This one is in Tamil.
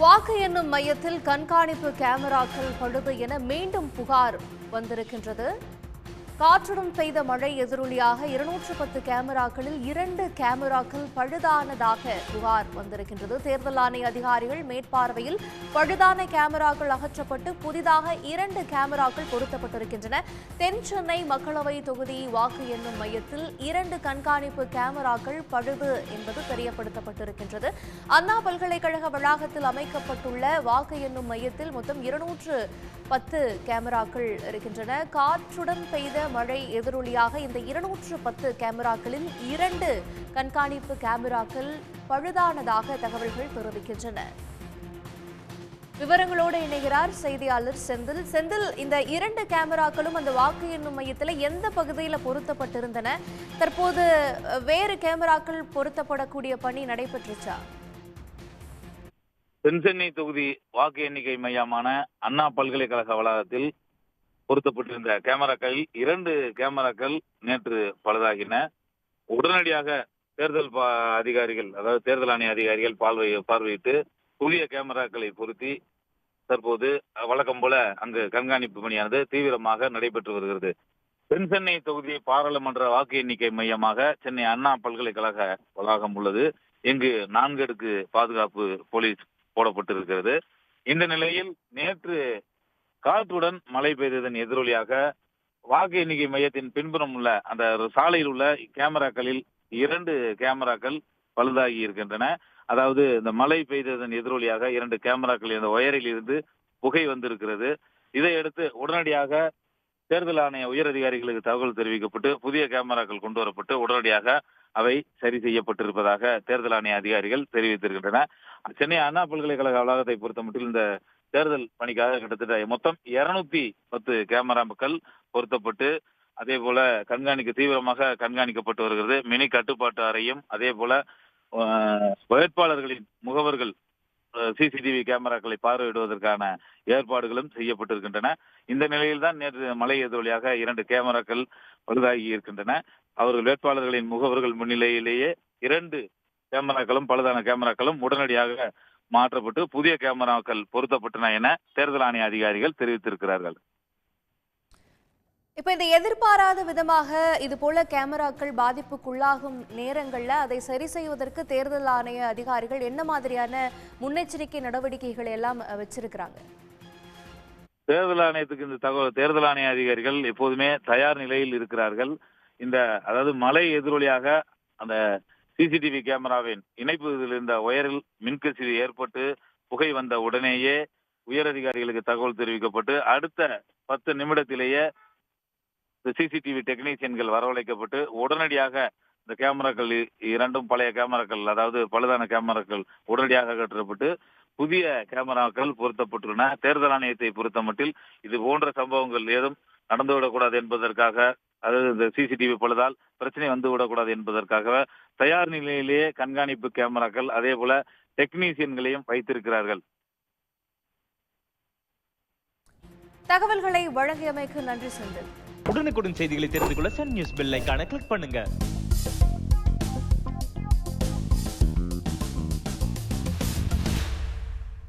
வாக்கு எண்ணும் மையத்தில் கண்காணிப்பு கேமராக்கள் பழுது என மீண்டும் புகார் வந்திருக்கின்றது. காற்றுடன் பெய்த மழை எதிரொலியாக இருநூற்று பத்து கேமராக்களில் இரண்டு கேமராக்கள் பழுதானதாக புகார் வந்திருக்கின்றது. தேர்தல் ஆணைய அதிகாரிகள் மேற்பார்வையில் பழுதான கேமராக்கள் அகற்றப்பட்டு புதிதாக இரண்டு கேமராக்கள் பொருத்தப்பட்டிருக்கின்றன. தென் சென்னை மக்களவை தொகுதி வாக்கு எண்ணும் மையத்தில் இரண்டு கண்காணிப்பு கேமராக்கள் பழுது என்பது தெரியப்படுத்தப்பட்டிருக்கின்றது. அண்ணா பல்கலைக்கழக வளாகத்தில் அமைக்கப்பட்டுள்ள வாக்கு எண்ணும் மையத்தில் மொத்தம் இருநூற்று பத்து கேமராக்கள் இருக்கின்றன. காற்றுடன் பெய்த மழை எதிரொலியாக இந்த இருநூற்று பத்து கேமராக்களில் இரண்டு கண்காணிப்பு கேமராக்கள் பழுதானதாக தகவல்கள் தெரிவிக்கின்றன. விவரங்களோடு இணைகிறார் செய்தியாளர் செந்தில். செந்தில் இந்த இரண்டு கேமராக்களும் அந்த வாக்கு எண்ணும் மையத்தில் எந்த பகுதியில் பொருத்தப்பட்டிருந்தன? தற்போது வேறு கேமராக்கள் பொருத்தப்படக்கூடிய பணி நடைபெற்றுச்சா? தென்சென்னை தொகுதி வாக்கு எண்ணிக்கை மையமான அண்ணா பல்கலைக்கழக வளாகத்தில் பொருத்தப்பட்டிருந்த கேமராக்களில் இரண்டு கேமராக்கள் நேற்று பழுதாகின. உடனடியாக தேர்தல் பா- அதிகாரிகள் அதாவது தேர்தல் ஆணைய அதிகாரிகள் பார்வை பார்வையிட்டு புதிய கேமராக்களை பொருத்தி தற்போது வழக்கம் போல அங்கு கண்காணிப்பு பணியானது தீவிரமாக நடைபெற்று வருகிறது. தென்சென்னை தொகுதி பாராளுமன்ற வாக்கு எண்ணிக்கை மையமாக சென்னை அண்ணா பல்கலைக்கழக வளாகம் உள்ளது. இங்கு நான்கு அடுக்கு பாதுகாப்பு போலீஸ் போடப்பட்டிருக்கிறது. இந்த நிலையில் நேற்று காற்றுடன் மழை பெய்ததன் எதிரொலியாக வாக்கு எண்ணிக்கை மையத்தின் பின்புறம் உள்ள அந்த சாலையில் உள்ள கேமராக்களில் இரண்டு கேமராக்கள் பழுதாகி இருக்கின்றன. அதாவது இந்த மழை பெய்ததன் எதிரொலியாக இரண்டு கேமராக்கள் இந்த ஒயரில் இருந்து புகை வந்திருக்கிறது. இதையடுத்து உடனடியாக தேர்தல் ஆணைய உயர் அதிகாரிகளுக்கு தகவல் தெரிவிக்கப்பட்டு புதிய கேமராக்கள் கொண்டு வரப்பட்டு உடனடியாக அவை சரி செய்யப்பட்டிருப்பதாக தேர்தல் ஆணைய அதிகாரிகள் தெரிவித்திருக்கின்றன. சென்னை அண்ணா பல்கலைக்கழக வளாகத்தை பொறுத்த மட்டும் இந்த தேர்தல் பணிக்காக கிட்டத்தட்ட மொத்தம் இருநூத்தி பத்து கேமராக்கள் பொருத்தப்பட்டு அதே போல கண்காணிக்க தீவிரமாக கண்காணிக்கப்பட்டு வருகிறது. மினி கட்டுப்பாட்டு அறையும் அதே போல வேட்பாளர்களின் முகவர்கள் சிசிடிவி கேமராக்களை பார்வையிடுவதற்கான ஏற்பாடுகளும் செய்யப்பட்டிருக்கின்றன. இந்த நிலையில்தான் நேற்று மலை எதிரொலியாக இரண்டு கேமராக்கள் பழுதாகி இருக்கின்றன. அவர்கள் வேட்பாளர்களின் முகவர்கள் முன்னிலையிலேயே இரண்டு கேமராக்களும் பழுதான கேமராக்களும் உடனடியாக மாற்றப்பட்டு புதிய கேமராக்கள் பொருத்தப்பட்டன என தேர்தல் ஆணைய அதிகாரிகள் தெரிவித்திருக்கிறார்கள். இப்ப இந்த எதிர்பாராத விதமாக இது போல கேமராக்கள் பாதிப்புக்குள்ளாகும் நேரங்கள்ல அதை சரி செய்வதற்கு தேர்தல் ஆணைய அதிகாரிகள் என்ன மாதிரியான முன்னெச்சரிக்கை நடவடிக்கைகளை எல்லாம் வச்சிருக்கிறாங்க? தேர்தல் ஆணையத்துக்கு இந்த தகவல் தேர்தல் ஆணைய அதிகாரிகள் எப்போதுமே தயார் நிலையில் இருக்கிறார்கள். இந்த அதாவது மழை எதிரொலியாக அந்த சிசிடிவி கேமராவின் இணைப்பு இதில் இருந்த ஒயரில் மின்கசிவு ஏற்பட்டு புகை வந்த உடனேயே உயர் அதிகாரிகளுக்கு தகவல் தெரிவிக்கப்பட்டு அடுத்த பத்து நிமிடத்திலேயே சிசிடிவி டெக்னீசியன்கள் வரவழைக்கப்பட்டு உடனடியாக இந்த கேமராக்கள் இரண்டும் பழைய கேமராக்கள் அதாவது பழுதான கேமராக்கள் உடனடியாக அகற்றப்பட்டு புதிய கேமராக்கள் பொருத்தப்பட்டுள்ளன. தேர்தல் ஆணையத்தை பொறுத்த மட்டில் இது போன்ற சம்பவங்கள் ஏதும் நடந்துவிடக்கூடாது என்பதற்காக அதாவது இந்த சிசிடிவி பழுதால் பிரச்சனை வந்து விடக்கூடாது என்பதற்காக தயார் நிலையிலேயே கண்காணிப்பு கேமராக்கள் அதே போல டெக்னீசியன்களையும் வைத்திருக்கிறார்கள். தகவல்களை வழங்கியமைக்கு நன்றி செந்தில். உடனுக்குடன் செய்திகளை தெரிந்து கொள்ள சன் நியூஸ் பெல் ஐகானை கிளிக் பண்ணுங்க.